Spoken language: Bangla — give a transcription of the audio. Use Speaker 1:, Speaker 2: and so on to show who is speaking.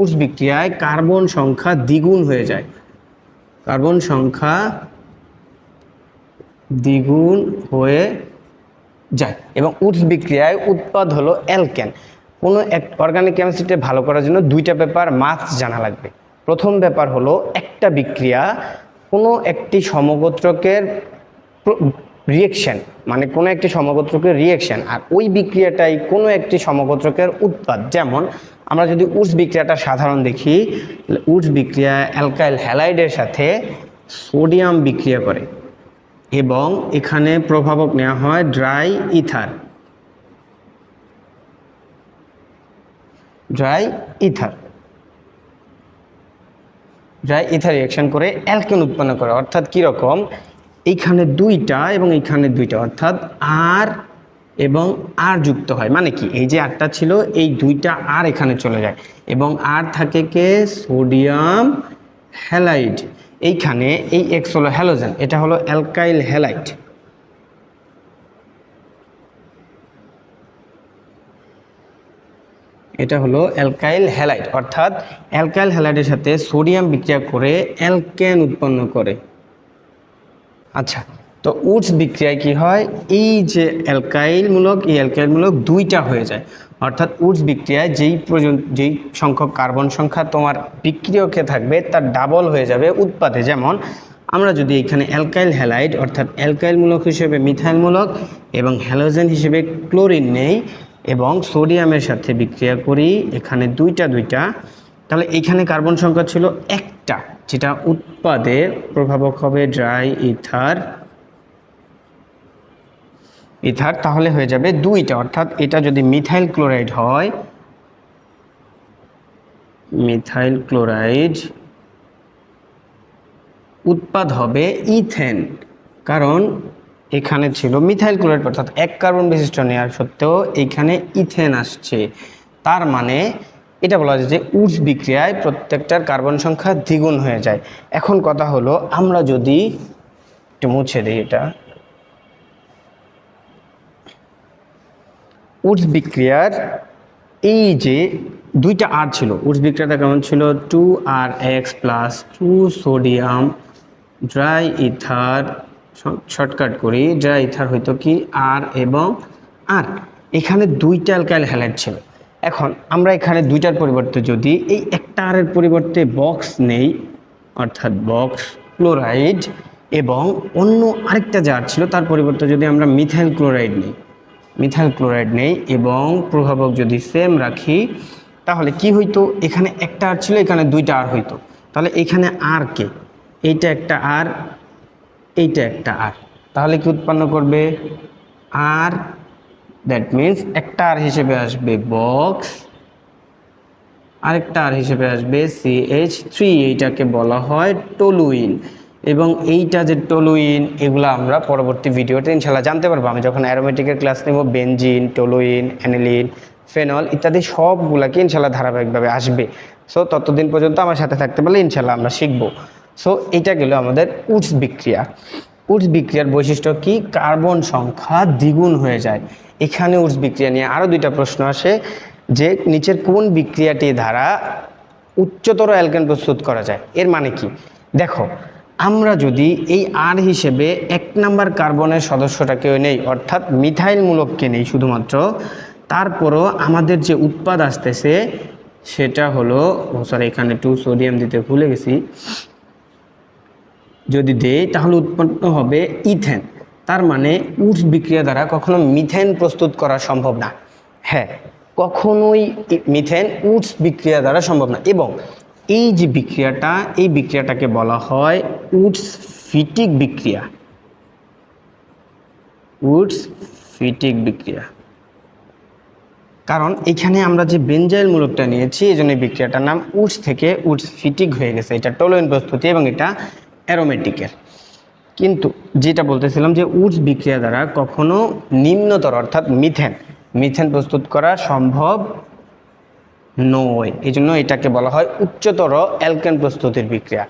Speaker 1: উডস বিক্রিয়ায় কার্বন সংখ্যা দ্বিগুণ হয়ে যায়। কার্বন সংখ্যা দ্বিগুণ হয়ে যায় এবং উডস বিক্রিয়ায় উৎপাদ হলো অ্যালকেন। কোনো এক অর্গানিক কেমিস্ট্রিতে ভালো করার জন্য দুইটা ব্যাপার মাস্ট জানা লাগবে। প্রথম ব্যাপার হলো একটা বিক্রিয়া কোনো একটি সমগোত্রকের রিয়েকশন মানে কোনো একটি সমগোত্রকের রিয়েকশন আর ওই বিক্রিয়াটাই কোনো একটি সমগোত্রকের উৎপাদ। যেমন আমরা যদি উডস বিক্রিয়াটা সাধারণ দেখি, উডস বিক্রিয়া অ্যালকাইল হ্যালাইডের সাথে সোডিয়াম বিক্রিয়া করে এবং এখানে প্রভাবক নেওয়া হয় dry ether. Dry ether. Dry ether reaction করে অ্যালকেন উৎপন্ন করে, অর্থাৎ কীরকম? এইখানে দুইটা এবং এইখানে দুইটা, অর্থাৎ আর এবং আর যুক্ত হয়। মানে কি? এই যে আরটা ছিল, এই দুইটা আর এখানে চলে যায়। এবং আর থাকে কে? Sodium halide. এইখানে এই এক্স হলো হ্যালোজেন, এটা হলো অ্যালকাইল হ্যালাইড। এটা হলো অ্যালকাইল হ্যালাইড, অর্থাৎ অ্যালকাইল হ্যালাইডের সাথে সোডিয়াম বিক্রিয়া করে অ্যালকেন উৎপন্ন করে। আচ্ছা তো উডস বিক্রিয়ায় কি হয়? এই যে অ্যালকাইলমূলক, এই অ্যালকাইলমূলক দুইটা হয়ে যায়। অর্থাৎ উডস বিক্রিয়ায় যেই প্রয়োজন, যেই সংখ্যক কার্বন সংখ্যা তোমার বিক্রিয়কে থাকবে, তার ডাবল হয়ে যাবে উৎপাদে। যেমন, আমরা যদি এখানে অ্যালকাইল হ্যালাইড, অর্থাৎ অ্যালকাইলমূলক হিসেবে মিথাইলমূলক এবং হ্যালোজেন হিসেবে ক্লোরিন নেই এবং সোডিয়ামের সাথে বিক্রিয়া করি, এখানে দুইটা দুইটা, তাহলে এখানে কার্বন সংখ্যা ছিল একটা। যেটা উৎপাদে প্রভাবক হবে ড্রাই ইথার। ইথার তাহলে হয়ে যাবে দুইটা, অর্থাৎ এটা যদি মিথাইল ক্লোরাইড হয়, মিথাইল ক্লোরাইড উৎপাদ হবে ইথেন, কারণ এখানে ছিল মিথাইল ক্লোরাইড, অর্থাৎ এক কার্বন বিশিষ্ট নেওয়ার সত্ত্বেও এখানে ইথেন আসছে। তার মানে এটা বলা যায় যে উডস বিক্রিয়ায় প্রত্যেকটার কার্বন সংখ্যা দ্বিগুণ হয়ে যায়। এখন কথা হলো, আমরা যদি একটু মুছে দিই এটা। উডস বিক্রিয়ার এই যে দুইটা আর ছিল উডস বিক্রিয়াটা কেমন ছিল? Two R X plus two sodium dry ether shortcut করি ড্রাই ইথার হয়তো কি? আর এবং আর এখানে দুইটা অ্যালকাইল হ্যালাইড ছিল। এখন আমরা এখানে দুইটার পরিবর্তে যদি এই একটা আরের পরিবর্তে বক্স নেই, অর্থাৎ বক্স ক্লোরাইড এবং অন্য আরেকটা জার ছিল, তার পরিবর্তে যদি আমরা মিথাইল ক্লোরাইড নিই মিথাইল ক্লোরাইড নেই এবং প্রভাবক যদি সেম রাখি, তাহলে কি হইতো? এখানে একটা আর ছিল, এখানে দুইটা আর হইতো। তাহলে এখানে আর কে? এইটা একটা আর, এইটা একটা আর। তাহলে কি উৎপন্ন করবে? আর দ্যাট মিন্স আর হিসেবে আসবে বক্স আরেকটা আর হিসেবে আসবে সি এইচ থ্রি এইটাকে বলা হয় টলুইন এবং এইটা যে টলুইন এগুলো আমরা পরবর্তী ভিডিওতে ইনশাল্লাহ জানতে পারব। আমি যখন অ্যারোমেটিকের ক্লাস নেব বেনজিন টলুইন অ্যানিলিন ফেনল ইত্যাদি সবগুলাকে ইনশাল্লাহ ধারাবাহিকভাবে আসবে। সো ততদিন পর্যন্ত আমার সাথে থাকতে পারলে ইনশাল্লাহ আমরা শিখব। সো এটা গেল আমাদের উডস বিক্রিয়া। উডস বিক্রিয়ার বৈশিষ্ট্য কি? কার্বন সংখ্যা দ্বিগুণ হয়ে যায়। এখানে উডস বিক্রিয়া নিয়ে আরও দুইটা প্রশ্ন আসে যে নিচের কোন বিক্রিয়াটি দ্বারা উচ্চতর অ্যালকেন প্রস্তুত করা যায়? এর মানে কি? দেখো, আমরা যদি এই আর হিসেবে এক নাম্বার কার্বনের সদস্যটাকেও নেই, অর্থাৎ মিথাইলমূলককে নেই শুধুমাত্র, তারপরও আমাদের যে উৎপাদ আসতেছে সেটা হলো সরি, এখানে টু সোডিয়াম দিতে ভুলে গেছি। যদি দেই তাহলে উৎপন্ন হবে ইথেন। তার মানে উডস বিক্রিয়া দ্বারা কখনো মিথেন প্রস্তুত করা সম্ভব না। হ্যাঁ কখনোই মিথেন উডস বিক্রিয়া দ্বারা সম্ভব না। এবং এই যে বিক্রিয়াটা, এই বিক্রিয়াটাকে বলা হয় উডস ফিটিক বিক্রিয়া। উডস ফিটিক বিক্রিয়া। কারণ এখানে আমরা যে বেঞ্জাইল মূলকটা নিয়েছি, এই জন্য বিক্রিয়াটার নাম উডস থেকে উডস ফিটিক হয়ে গেছে। এটা টোলোইন প্রস্তুতি এবং এটা অ্যারোমেটিকের। কিন্তু যেটা বলতেছিলাম যে উডস বিক্রিয়া দ্বারা কখনো নিম্নতর, অর্থাৎ মিথেন মিথেন প্রস্তুত করা সম্ভব নয়। এই জন্য এটাকে বলা হয় উচ্চতর অ্যালকেন প্রস্তুতির বিক্রিয়া।